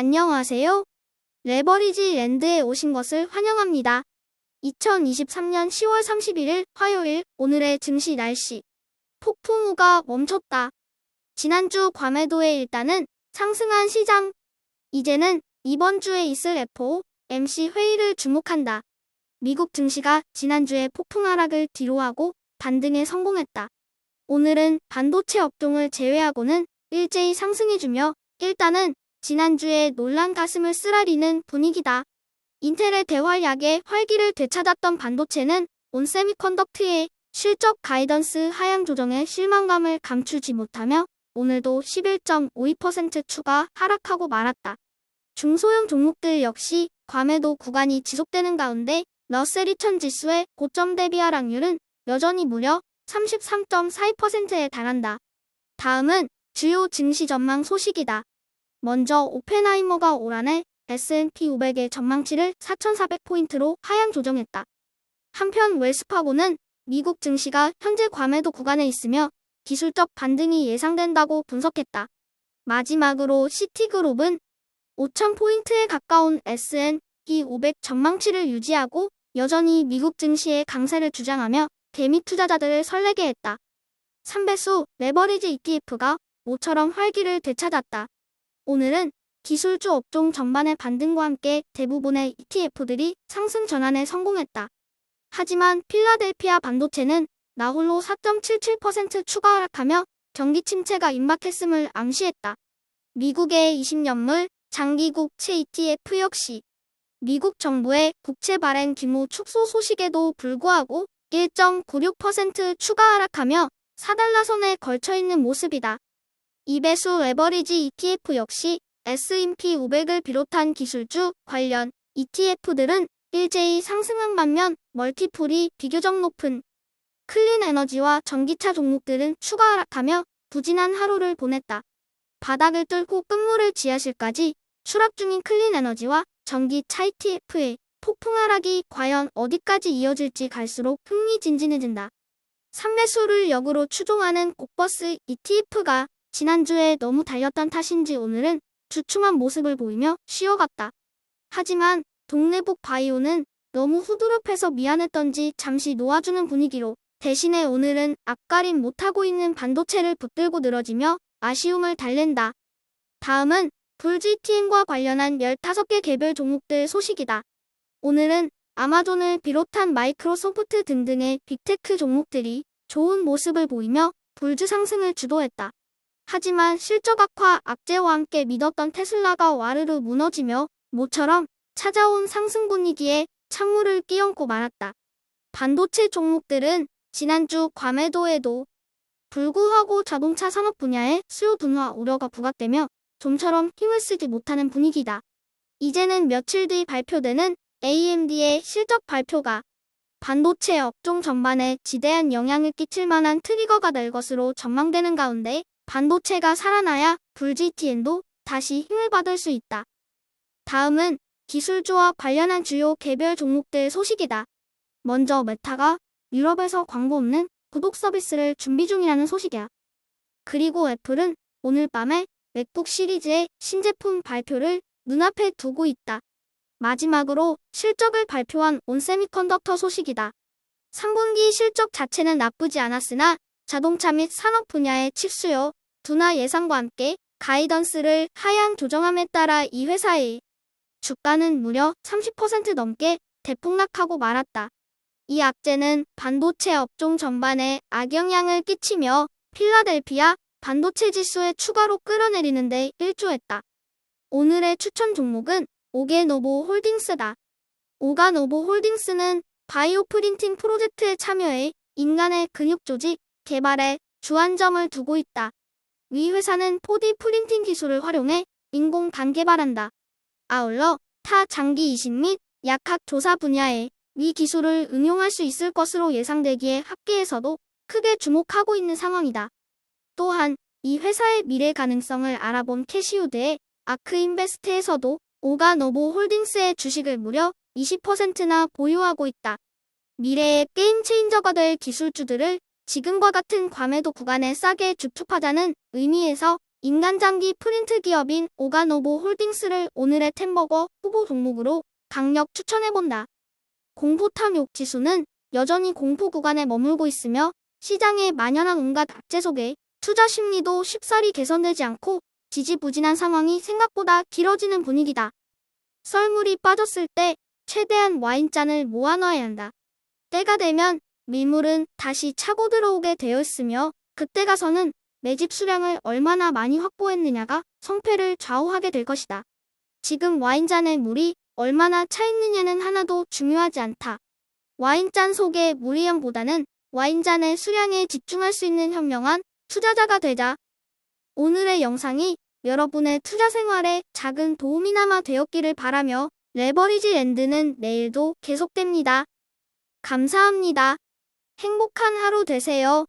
안녕하세요. 레버리지 랜드에 오신 것을 환영합니다. 2023년 10월 31일 화요일 오늘의 증시 날씨. 폭풍우가 멈췄다. 지난주 괌에도의 일단은 상승한 시장. 이제는 이번 주에 있을 FOMC 회의를 주목한다. 미국 증시가 지난주에 폭풍 하락을 뒤로하고 반등에 성공했다. 오늘은 반도체 업종을 제외하고는 일제히 상승해주며 일단은 지난주에 논란 가슴을 쓰라리는 분위기다. 인텔의 대활약에 활기를 되찾았던 반도체는 온세미컨덕트의 실적 가이던스 하향 조정에 실망감을 감추지 못하며 오늘도 11.52% 추가 하락하고 말았다. 중소형 종목들 역시 괌에도 구간이 지속되는 가운데 러셀 2000 지수의 고점 대비 하락률은 여전히 무려 33.42%에 달한다. 다음은 주요 증시 전망 소식이다. 먼저 오펜하이머가 올 한해 S&P 500의 전망치를 4,400포인트로 하향 조정했다. 한편 웰스파고는 미국 증시가 현재 과매도 구간에 있으며 기술적 반등이 예상된다고 분석했다. 마지막으로 시티그룹은 5,000포인트에 가까운 S&P 500 전망치를 유지하고 여전히 미국 증시의 강세를 주장하며 개미 투자자들을 설레게 했다. 3배수 레버리지 ETF가 모처럼 활기를 되찾았다. 오늘은 기술주 업종 전반의 반등과 함께 대부분의 ETF들이 상승 전환에 성공했다. 하지만 필라델피아 반도체는 나홀로 4.77% 추가 하락하며 경기 침체가 임박했음을 암시했다. 미국의 20년물 장기 국채 ETF 역시 미국 정부의 국채 발행 규모 축소 소식에도 불구하고 1.96% 추가 하락하며 4달러 선에 걸쳐 있는 모습이다. 이배수 레버리지 ETF 역시 S&P 500을 비롯한 기술주 관련 ETF들은 일제히 상승한 반면 멀티플이 비교적 높은 클린 에너지와 전기차 종목들은 추가 하락하며 부진한 하루를 보냈다. 바닥을 뚫고 끝물을 지하실까지 추락 중인 클린 에너지와 전기차 ETF의 폭풍 하락이 과연 어디까지 이어질지 갈수록 흥미진진해진다. 삼매수를 역으로 추종하는 곡버스 ETF가 지난주에 너무 달렸던 탓인지 오늘은 주춤한 모습을 보이며 쉬어갔다. 하지만 동네북 바이오는 너무 후두릅해서 미안했던지 잠시 놓아주는 분위기로 대신에 오늘은 앞가림 못하고 있는 반도체를 붙들고 늘어지며 아쉬움을 달랜다. 다음은 불GTN과 관련한 15개 개별 종목들 소식이다. 오늘은 아마존을 비롯한 마이크로소프트 등등의 빅테크 종목들이 좋은 모습을 보이며 불주 상승을 주도했다. 하지만 실적 악화 악재와 함께 믿었던 테슬라가 와르르 무너지며 모처럼 찾아온 상승 분위기에 찬물을 끼얹고 말았다. 반도체 종목들은 지난주 괌에도에도 불구하고 자동차 산업 분야의 수요 둔화 우려가 부각되며 좀처럼 힘을 쓰지 못하는 분위기다. 이제는 며칠 뒤 발표되는 AMD의 실적 발표가 반도체 업종 전반에 지대한 영향을 끼칠 만한 트리거가 될 것으로 전망되는 가운데 반도체가 살아나야 불GTN도 다시 힘을 받을 수 있다. 다음은 기술주와 관련한 주요 개별 종목들 소식이다. 먼저 메타가 유럽에서 광고 없는 구독 서비스를 준비 중이라는 소식이야. 그리고 애플은 오늘 밤에 맥북 시리즈의 신제품 발표를 눈앞에 두고 있다. 마지막으로 실적을 발표한 온세미컨덕터 소식이다. 3분기 실적 자체는 나쁘지 않았으나 자동차 및 산업 분야의 칩 수요 둔화 예상과 함께 가이던스를 하향 조정함에 따라 이 회사의 주가는 무려 30% 넘게 대폭락하고 말았다. 이 악재는 반도체 업종 전반에 악영향을 끼치며 필라델피아 반도체 지수에 추가로 끌어내리는 데 일조했다. 오늘의 추천 종목은 오게노보 홀딩스다. 오가노보 홀딩스는 바이오 프린팅 프로젝트에 참여해 인간의 근육 조직 개발에 주안점을 두고 있다. 위 회사는 4D 프린팅 기술을 활용해 인공 간 개발한다. 아울러 타 장기 이식 및 약학 조사 분야에 위 기술을 응용할 수 있을 것으로 예상되기에 학계에서도 크게 주목하고 있는 상황이다. 또한 이 회사의 미래 가능성을 알아본 캐시우드의 아크인베스트에서도 오가노보 홀딩스의 주식을 무려 20%나 보유하고 있다. 미래의 게임 체인저가 될 기술주들을 지금과 같은 과매도 구간에 싸게 주축하자는 의미에서 인간장기 프린트 기업인 오가노보 홀딩스를 오늘의 템버거 후보 종목으로 강력 추천해본다. 공포 탐욕 지수는 여전히 공포 구간에 머물고 있으며 시장에 만연한 온갖 악재 속에 투자 심리도 쉽사리 개선되지 않고 지지부진한 상황이 생각보다 길어지는 분위기다. 썰물이 빠졌을 때 최대한 와인잔을 모아놔야 한다. 때가 되면 밀물은 다시 차고 들어오게 되어 있으며 그때 가서는 매집 수량을 얼마나 많이 확보했느냐가 성패를 좌우하게 될 것이다. 지금 와인잔의 물이 얼마나 차 있느냐는 하나도 중요하지 않다. 와인잔 속의 물의 양보다는 와인잔의 수량에 집중할 수 있는 현명한 투자자가 되자. 오늘의 영상이 여러분의 투자 생활에 작은 도움이나마 되었기를 바라며 레버리지 랜드는 내일도 계속됩니다. 감사합니다. 행복한 하루 되세요.